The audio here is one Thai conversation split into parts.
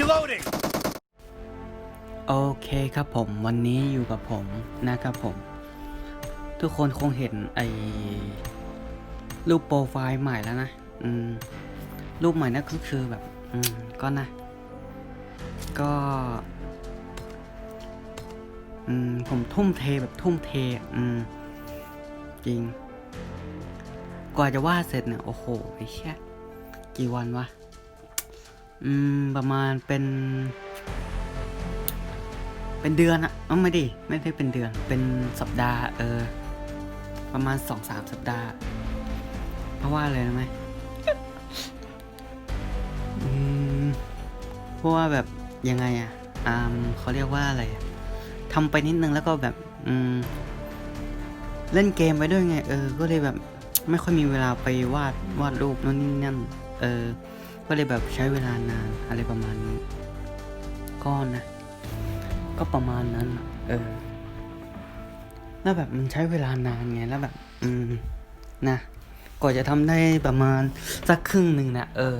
Reloading! โอเคครับผมวันนี้อยู่กับผมนะครับผม ทุกคนคงเห็นไอ้รูปโปรไฟล์ใหม่แล้วนะอืมรูปใหม่นั่นก็คือแบบอืมก็นะ ก็อืมผมทุ่มเทแบบทุ่มเทอืมจริง กว่าจะวาดเสร็จเนี่ยโอ้โหไอ้เชี่ยกี่วันวะ อืม ประมาณเป็น เป็นเดือนอะเอ้าไม่ดิไม่ได้เป็นเดือน เป็นสัปดาห์ เออ ประมาณสองสามสัปดาห์ เพราะว่าอะไรรู้ไหมอืมเพราะว่าแบบยังไงอะอ่าเขาเรียกว่าอะไรอะทำไปนิดนึงแล้วก็แบบ อืม เล่นเกมไปด้วยไง เออ ก็เลยแบบ ไม่ค่อยมีเวลาไปวาดวาดรูปนู่นนี่นั่น เออ ก็เลยแบบใช้เวลานานอะไรประมาณนี้ ก็นะ ก็ประมาณนั้นเออแล้วแบบมันใช้เวลานานไงแล้วแบบ อืมนะกว่าจะทำได้ประมาณสักครึ่งหนึ่งนะเออ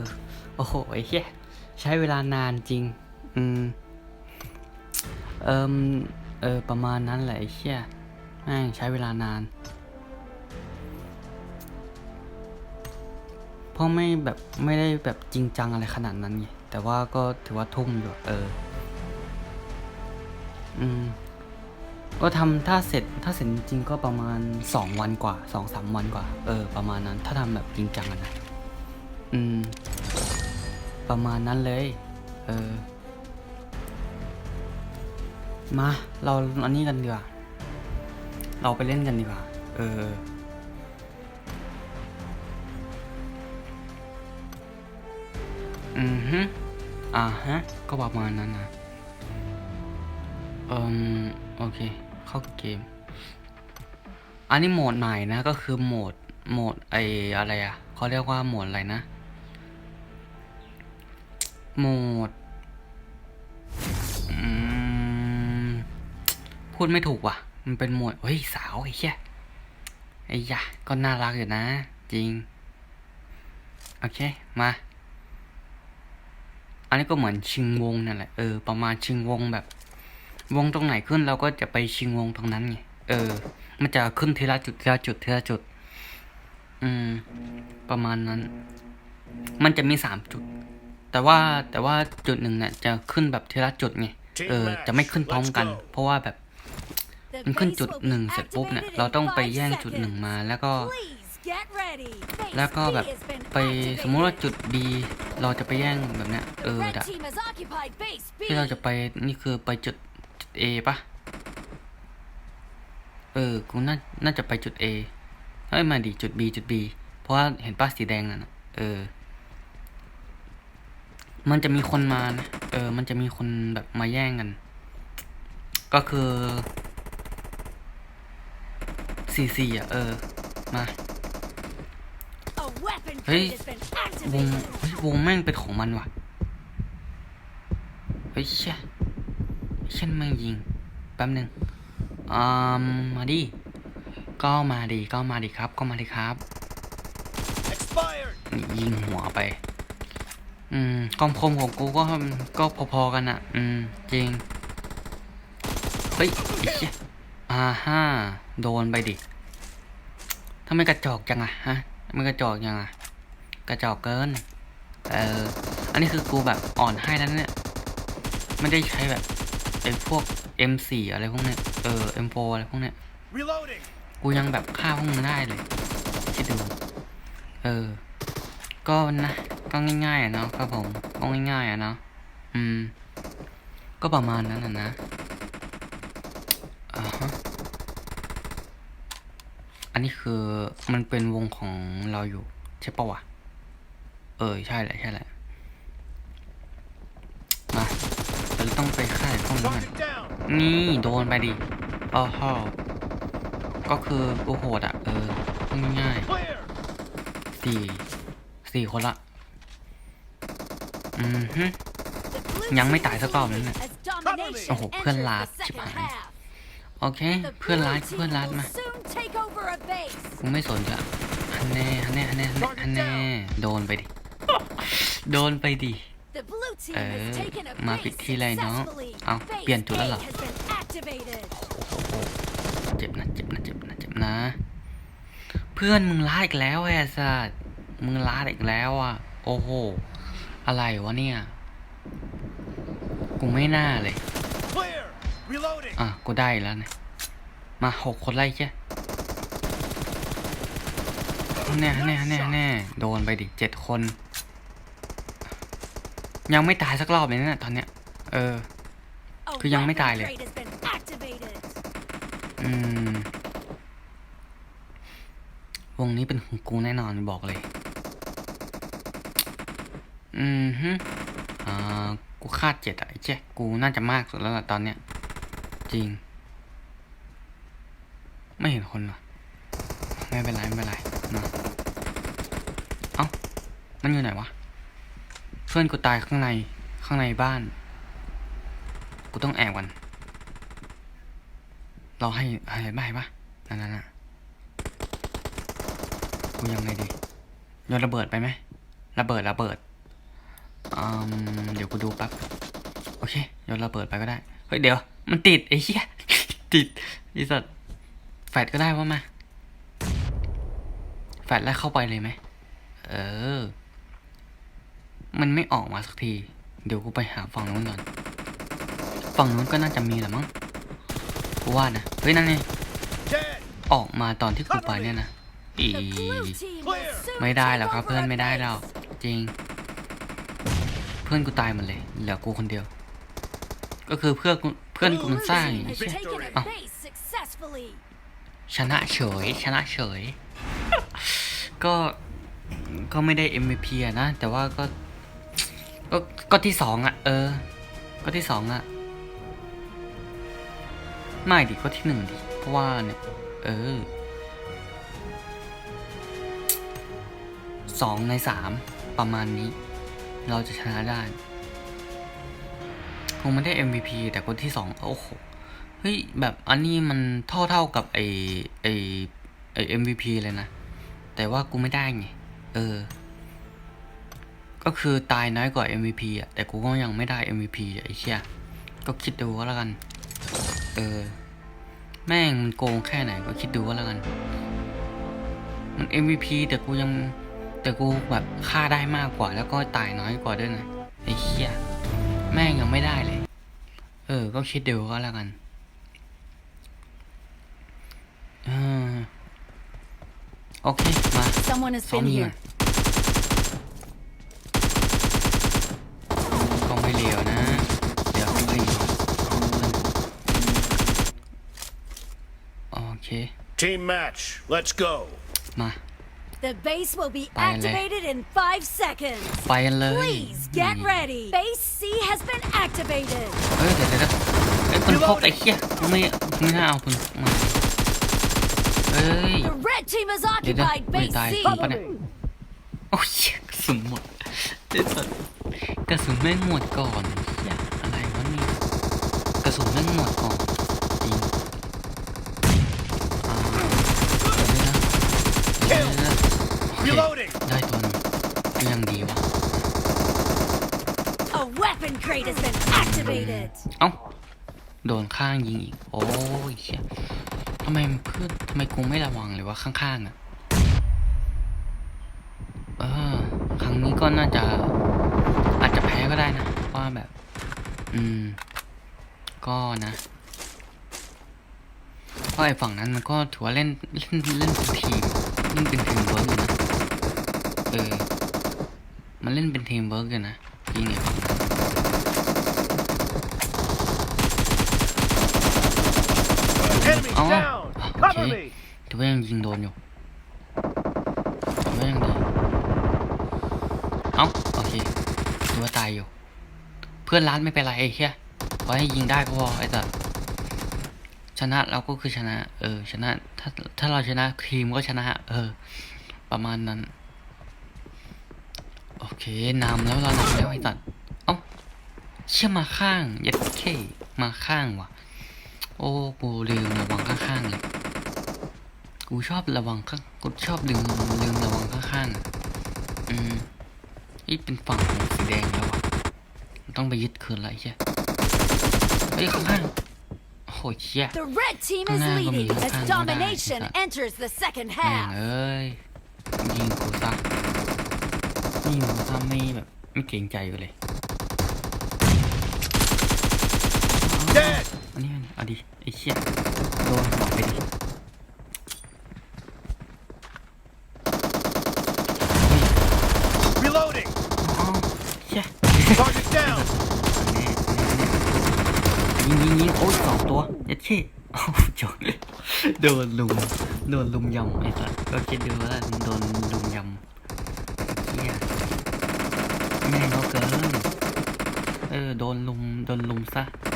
โอ้โหไอ้เหี้ยใช้เวลานานจริง อืม เอิมเออประมาณนั้นแหละไอ้เหี้ยแม่งใช้เวลานาน เพราะไม่แบบไม่ได้แบบจริงจังอะไรขนาดนั้นไงแต่ว่าก็ถือว่าทุ่มอยู่อะเออ อืม ก็ทำถ้าเสร็จถ้าเสร็จจริงก็ประมาณสองวันกว่าสองสามวันกว่า เออ ประมาณนั้น ถ้าทำแบบจริงจังนะอืม ประมาณนั้นเลย เออ มา เราอันนี้กันดีกว่า เราไปเล่นกันดีกว่า เออ อ่าฮะ ก็ประมาณนั้นนะเอืมโอเค เข้าเกม อันนี้โหมดใหม่นะก็คือโหมดโหมดไออะไรอะเขาเรียกว่าโหมดอะไรนะ โหมดพูดไม่ถูกว่ะ มันเป็นโหมดเฮ้ยสาวไอ้เหี้ยไอ้ยะก็น่ารักอยู่นะ จริง โอเค มา อันนี้ก็เหมือนชิงวงนั่นแหละเออประมาณชิงวงแบบ วงตรงไหนขึ้นเราก็จะไปชิงวงตรงนั้นไงเออ มันจะขึ้นทีละจุดทีละจุดทีละจุด อืม ประมาณนั้น มันจะมีสามจุด แต่ว่าแต่ว่าจุดหนึ่งเนี่ยจะขึ้นแบบทีละจุดไงเออ จะไม่ขึ้นพร้อมกัน เพราะว่าแบบ มันขึ้นจุดหนึ่งเสร็จปุ๊บเนี่ยเราต้องไปแย่งจุดหนึ่งมาแล้วก็ แล้วก็แบบไปสมมุติว่าจุด B เราจะไปแย่งแบบเนี้ยเออดะที่เราจะไปนี่คือไปจุดจุด A ปะเออกูน่าน่าจะไปจุด A เอ้ยมาดิจุด B จุด B เพราะว่าเห็นป้าสีแดงนั่นน่ะเออ มันจะมีคนมานะเออ มันจะมีคนแบบมาแย่งกัน ก็คือสี่สี่อะ เออ มา เฮ้ยวงเฮ้ยวงแม่งเป็นของมันว่ะ เฮ้ยเชี่ยเช่นแม่งยิง แป๊บหนึ่งอ่ามาดิ ก็มาดิ ก็มาดิครับ ก็มาดิครับ ยิงหัวไป อืมความคมของกูก็ ก็พอๆกันอะ อืม จริง เฮ้ยอ้เชี่ยอ่าฮ่า โดนไปดิทำไมกระจอกจังอะฮะ ทำไมกระจอกจังอะกระจอกเกิน เออ อันนี้คือกูแบบอ่อนให้แล้วเนี่ย ไม่ได้ใช้แบบไอ้พวก M4 อะไรพวกเนี้ย เออ M4 อะไรพวกเนี้ย Reloading! กูยังแบบฆ่าพวกมึงได้เลย คิดดู เออ ก็นะ ก็ง่ายๆอะเนาะครับผม ก็ง่ายๆอะเนาะ อืม ก็ประมาณนั้นอะนะอ่าฮะ อันนี้คือมันเป็นวงของเราอยู่ ใช่ปะวะ เออ ใช่แหละ ใช่แหละ มาเราต้องไปฆ่าไอ้พวกนี้นนี่โดนไปดิอ้อฮอก็คือกูโหดอะ เออง่ายสี่สี่คนละ อืมฮึยังไม่ตายสักรอบเลยเนี่ยโอ้โห เพื่อนลาดชิบหาย โอเค เพื่อนรัดเพื่อนรัดมา กูไม่สนละฮันแน่ฮันแน่ฮันแน่ฮันแน่ฮันแน่โดนไปดิ โดนไปดิ The blue team เอ has อ taken a มา base ปิดที่ไรเนาะ successfully. เอา Base เปลี่ยนจุดแล้วเหร A อ has been activated. เจ็บนะเจ็บนะเจ็บนะเจ็บนะ เพื่อนมึงล้าอีกแล้วไอ้สัสมึงล้าอีกแล้วอะ โอ้โห อะไรวะเนี่ย กูไม่น่าเลย Clear. Reloading. อะ กูได้อีกแล้วเนี่ยมาหกคนไล่แค่ แน่แน่แน่แน่โดนไปดิเจ็ดคน ยังไม่ตายสักรอบเลยนะตอนเนี้ย เออ คือยังไม่ตายเลย อืม วงนี้เป็นของกูแน่นอนบอกเลย อืมฮึอ่า กูคาดเจ็ดอะไอ้เจ๊กูน่าจะมากสุดแล้วล่ะตอนเนี้ย จริง ไม่เห็นคนหรอไม่เป็นไร ไม่เป็นไร นะเอ้า มันอยู่ไหนวะ เพื่อนกูตายข้างใน ข้างในบ้าน กูต้องแอบกันเราให้ให้ใบปะนั่นน่ะกูยังไงดีโยนระเบิดไปไหมระเบิดระเบิดอืมเดี๋ยวกูดูแป๊บโอเคโยนระเบิดไปก็ได้ เฮ้ยเดี๋ยว มันติดไอ้เหี้ยติดไอ้สัตว์แฟดก็ได้ว่ามา แฟดแล้วเข้าไปเลยไหม เออ มันไม่ออกมาสักที เดี๋ยวกูไปหาฝั่งนู้นก่อน ฝั่งนู้นก็น่าจะมีแหละมั้งกูว่านะ เฮ้ย นั่นไง Dead. ออกมาตอนที่กูไปเนี่ยนะ อี The blue team will Clear. soon ไม่ได้ take แล้วครับ over เพื่อน a ไม่ได้แล้ว base. จริง เพื่อนกูตายหมดเลย เหลือกูคนเดียว ก็คือเพื่อนกูเพื่อนกูมันสร้าง Blue อย่าง team นี้ has ใช่ taken a เอ้า base successfully. ชนะเฉยชนะเฉย ก็ก็ไม่ได้ MVP อะนะ แต่ว่าก็ ก็ก็ที่สองอะเออ ก็ที่สองอะไม่ดิก็ที่หนึ่งดิเพราะว่าเนี่ย เออสองในสามประมาณนี้ เราจะชนะได้ คงไม่ได้ MVP แต่คนที่สองโอ้โหเฮ้ยแบบอันนี้มันเท่าเท่ากับไอไอไอ MVP เลยนะ แต่ว่ากูไม่ได้ไง เออ ก็คือตายน้อยกว่า MVP อะ แต่กูก็ยังไม่ได้ MVP อะไอ้เชี่ยก็คิดดูก็แล้วกัน เออ แม่งมันโกงแค่ไหนก็คิดดูก็แล้วกัน มัน MVP แต่กูยัง แต่กูแบบฆ่าได้มากกว่า แล้วก็ตายน้อยกว่าด้วยนะไอ้เชี่ยแม่งยังไม่ได้เลย เออ ก็คิดดูก็แล้วกัน โอเค มา Someone has ซ้อม been ยิง here. ก็ไม่เร็วนะ เดี๋ยวเฮ้ยโอเค Team match. Let's go. มา The base will be Bye, Le. activated in five seconds. ไปกันเลย Please get นี่ ready. Base C has been activated. เอ้ยเดี๋ยวเดี๋ยวเดี๋ยวไอ้ยปืนพกไอ้เหี้ยกูไม่ไม่น่าเอาปืนพกมาเอ้ย The red team has เดี๋ยวเดี๋ยว occupied ไม่ Base ตาย C. จริงปะเนี่ยโอ้ยเหี้ยกระสุนหมดเด็ดสัสกระสุนแม่งหมดก่อนเหี้ยอะไรวะเนี่ยกระสุนแม่งหมดก่อนจริงอ่าเดี๋ยวนะเดี๋ยวนะโอเค Reloading. ได้ตัวหนึงก็ยังดีวะ A weapon crate has been activated. เอ้า โดนข้างยิงอีก โอ้ยเชี่ย ทำไมเพื่อนทำไมกูไม่ระวังเลยวะข้างๆอะ เออ ครั้งนี้ก็น่าจะ อาจจะแพ้ก็ได้นะว่าแบบ อืม ก็นะเพราะไอ้ฝั่งนั้นมันก็ถือว่าเล่นเล่นเล่นเป็นทีมเล่นเป็นทีมเวิร์กอยู่นะเออ มันเล่นเป็นทีมเวิร์กอยู่นะยิงไอ้ฝั่งนั้น Enemy Oh. down. Cover Okay. me. ถือว่ายังยิงโดนอยู่ถือว่ายังดีเอ้าโอเคถือว่าตายอยู่ เพื่อนร้านไม่เป็นไรไอ้เหี้ยขอให้ยิงได้ก็พอไอ้สัสชนะเราก็คือชนะ เออ ชนะ ถ้าถ้าเราชนะทีมก็ชนะ เออ ประมาณนั้น โอเคนำแล้วเรานำแล้วไอ้สัสเอ้า เชื่อมาข้าง ยัดเข้มาข้างว่ะ โอ้กูลืมระวังข้างๆเลยกูชอบระวังข้างกูชอบลืมลืมระวังข้างๆอะอืมนี่เป็นฝั่งของสีแดงแล้วอะต้องไปยึดคืนละไอ้เหี้ยเฮ้ยข้างๆโอ้โหเหี้ย The red team is Nah, leading gummi, as kan, domination udah, kita- enters the second แม่ง half. เอ้ยยิงกูซะยิงกูซะไม่แบบไม่เกรงใจกูเลย Dead. อันนี้อันนี้เอาดิไอ้เชี่ยโดนบอกไปดิเฮ้ย Reloading. อ๋อเชี่ย Target down. แน่แน่แน่ยิงยิงยิงโอ้ยสองตัวยัดเช่โอ้จบเลยโดนลุมโดนลุมยำไอ้สัสก็คิดดูว่าโดนลุมยำเชี่ยแม่งเขาเกินเออโดนลุมโดนลุมซะแบบ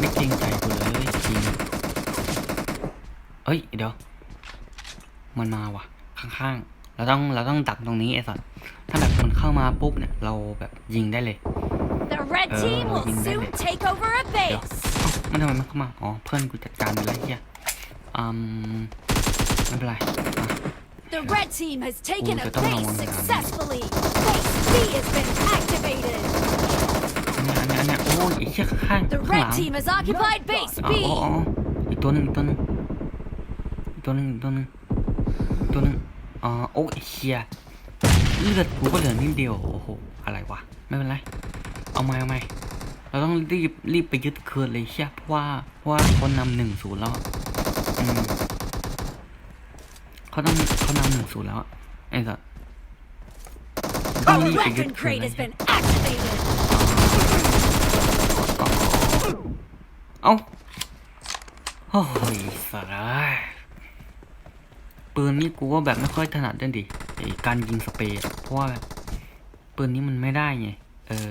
ไม่เกรงใจกูเลยจริงเอ้ย เดี๋ยว มันมาว่ะ ข้างๆ เราต้องเราต้องดักตรงนี้ไอ้สัสถ้าแบบมันเข้ามาปุ๊บเนี่ย เราแบบยิงได้เลย The red Uh, team will in soon minute. take over a Yeah. base. เอ้ามันทำไมมันเข้ามา อ๋อ เพื่อนกูจัดการไปแล้วเฮียอืมไม่เป็นไรอะ The red team has taken Oh, a kita base melawan kami. successfully. Base B has been activated. อันนี้อันนี้อันนี้โอ้ยไอ้เชี่ยข้างข้างหลังอ๋ออ๋ออีกตัวหนึ่งตัวหนึ่งตัวหนึ่งตัวหนึ่งตัวหนึ่งอ๋อโอ้ยเชี่ยเลือดกูก็เหลือนิดเดียวโอ้โหอะไรวะไม่เป็นไรเอาไหมเอาไหมเราต้องรีบรีบไปยึดคืนเลยเชี่ยเพราะว่าเพราะว่าคนนำหนึ่งศูนย์แล้วอืมเขาต้องเขานำหนึ่งศูนย์แล้วไอ้สัสต้อง Our รีบไปยึด weapon คืน crate เลย has been activated. เอ้าโอ้ยสาระปืนนี่กูว่าแบบไม่ค่อยถนัดด้วยดิไอการยิงสเปรย์เพราะว่าปืนนี้มันไม่ได้ไง เออ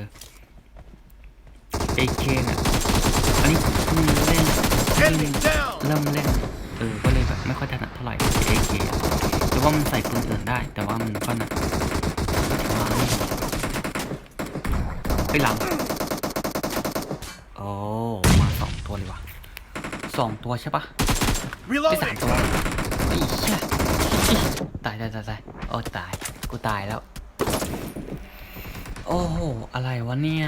เอเคเนี่ยอันนี้ผมเพิ่งเล่นเพิ่ง Enemy down. เริ่มเล่น เออ ก็เลยแบบไม่ค่อยถนัดเท่าไหร่เอเคหรือว่ามันใส่ปืนอื่นได้ แต่ว่ามันก็นะไปหลัง โอ้ มาสองตัวเลยว่ะ สองตัวใช่ปะไม่สาม Reloading. ตัวไอ้เชี่ยอิ๊ะตายตายตายตายโอ้ตาย กูตายแล้ว โอ้โห อะไรวะเนี่ย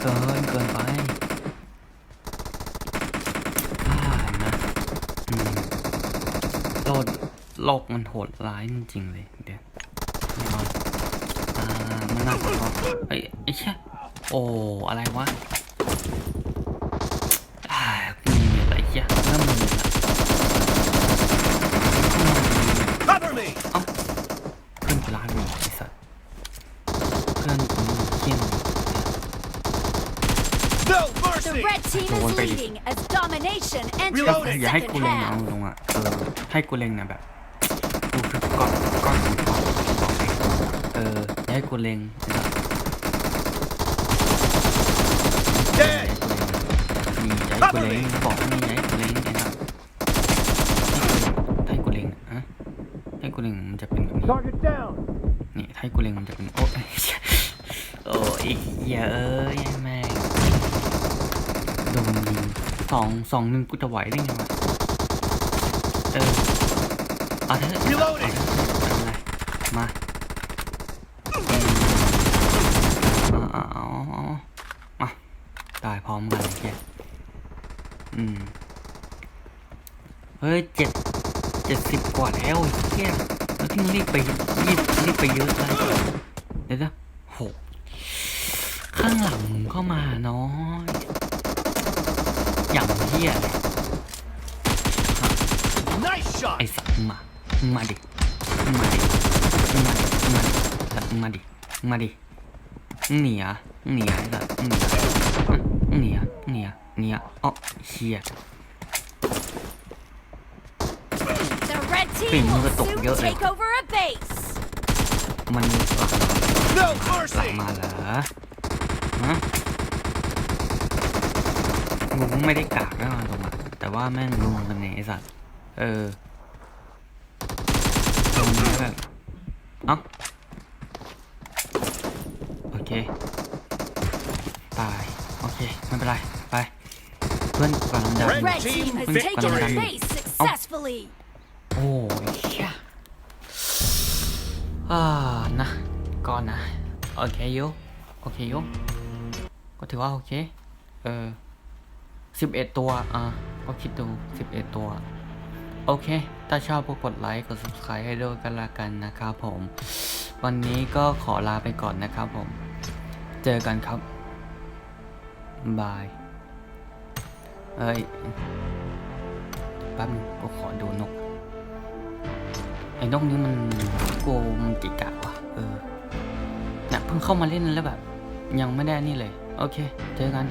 เกินเกินไปอ่านะอืมโลกโลกมันโหดร้ายจริงๆเลย เดี๋ยวแน่นอนอ่ามันน่าจะต้องเอ้ยไอ้เชี่ยโอ้ อะไรวะอ่ากู มีอะไรเชี่ยเริ่มมึนละ Cover me. เอ้าเพื่อนกูร้านมีไอ้สัสเพื่อนกูมีเที่ยง No The mercy. red team Go on, is baby. leading as domination enters Reloading. the อย่าให้ second กูเล็งนะ half. เอาตรงอะเออให้กูเล็งนะแบบกูคือก้อนก้อนของทองบอกเลยเอออย่าให้กูเล็งนะ Dead. นี่อย่าให้กูเล็งบอกนี่อย่าให้กู เล็งไอ้นะให้กูเล็งฮะให้กูเล็งมันจะเป็นแบบนี้ Target down. นี่ให้กูเล็งมันจะเป็นโอ้ยโอ้ยเหี้ยเอ้ยแม่งโดนยิงสองสองหนึ่งกูจะไหวได้ไงวะเออเอาเถอะเอาเถอะเอาเถอะเอาเลยมาเอาเอาเอาเอามาตายพร้อมกันเลยแกอืมเฮ้ยเจ็ดเจ็ดสิบกว่าแล้วแกแล้วที่มึงรีบไปรีบรีบไปเยอะเลยเดี๋ยวนะหกข้างหลังมึงก็มาน้อยอย่างเหี้ยเลย Nice ไอ shot. สัตว์มึงมามึงมาดิมึงมาดิมึงมาดิมึงมาดิสัตว์มึงมาดิมึงมาดิมึงหนีอะมึงหนีอะไอสัตว์มึงหนีอะมึงหนีอะมึงหนีอะหนีอะอ๋อเชี่ย The red Hey, team will mga tok, soon yun, eh. take over a base. มันหลัง No หลัง mercy. มาเหรอฮะกูไม่ได้กากแน่นอนตรงอะแต่ว่าแม่งลุมกันเนี่ยไอสัตว์ เออลุมแล้วแบบเอ้าโอเค ตาย โอเค ไม่เป็นไร ไป เพื่อนกำลังดัน Red Red team has Victory. taken a Victory. base successfully. โอ้ย เชี่ยอ่านะก่อนนะ โอเคอยูโอเคโยก็ถือว่าโอเค เออสิบเอ็ดตัว อะ ก็คิดดูสิบเอ็ดตัว โอเค ถ้าชอบก็กดไลค์ กด subscribe ให้ด้วยกันละกันนะครับผม วันนี้ก็ขอลาไปก่อนนะครับผม เจอกันครับ บาย เอ้ยแป๊บนึงกูขอดูนก อ้นกนี้มันโกมันกิกะว่ะเออเนี่ยเพิ่งเข้ามาเล่นแล้วแบบ ยังไม่ได้นี่เลย โอเค เจอกัน